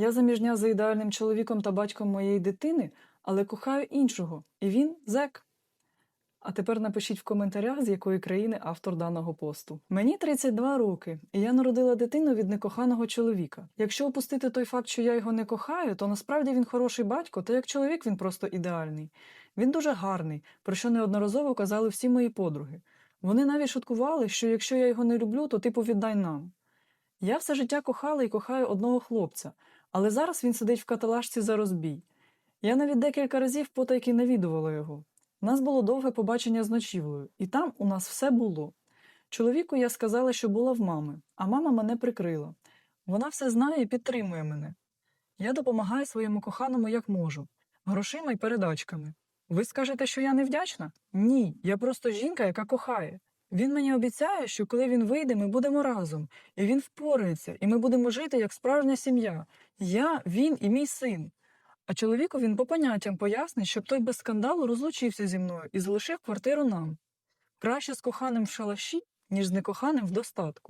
Я заміжня за ідеальним чоловіком та батьком моєї дитини, але кохаю іншого, і він зек. А тепер напишіть в коментарях, з якої країни автор даного посту. Мені 32 роки, і я народила дитину від некоханого чоловіка. Якщо опустити той факт, що я його не кохаю, то насправді він хороший батько, та як чоловік він просто ідеальний. Він дуже гарний, про що неодноразово казали всі мої подруги. Вони навіть шуткували, що якщо я його не люблю, то типу віддай нам. Я все життя кохала і кохаю одного хлопця, але зараз він сидить в каталажці за розбій. Я навіть декілька разів потайки навідувала його. У нас було довге побачення з ночівлею, і там у нас все було. Чоловіку я сказала, що була в мами, а мама мене прикрила. Вона все знає і підтримує мене. Я допомагаю своєму коханому як можу, грошима й передачками. Ви скажете, що я невдячна? Ні, я просто жінка, яка кохає. Він мені обіцяє, що коли він вийде, ми будемо разом, і він впорається, і ми будемо жити як справжня сім'я. Я, він і мій син. А чоловіку він по поняттям пояснить, щоб той без скандалу розлучився зі мною і залишив квартиру нам. Краще з коханим в шалаші, ніж з некоханим в достатку.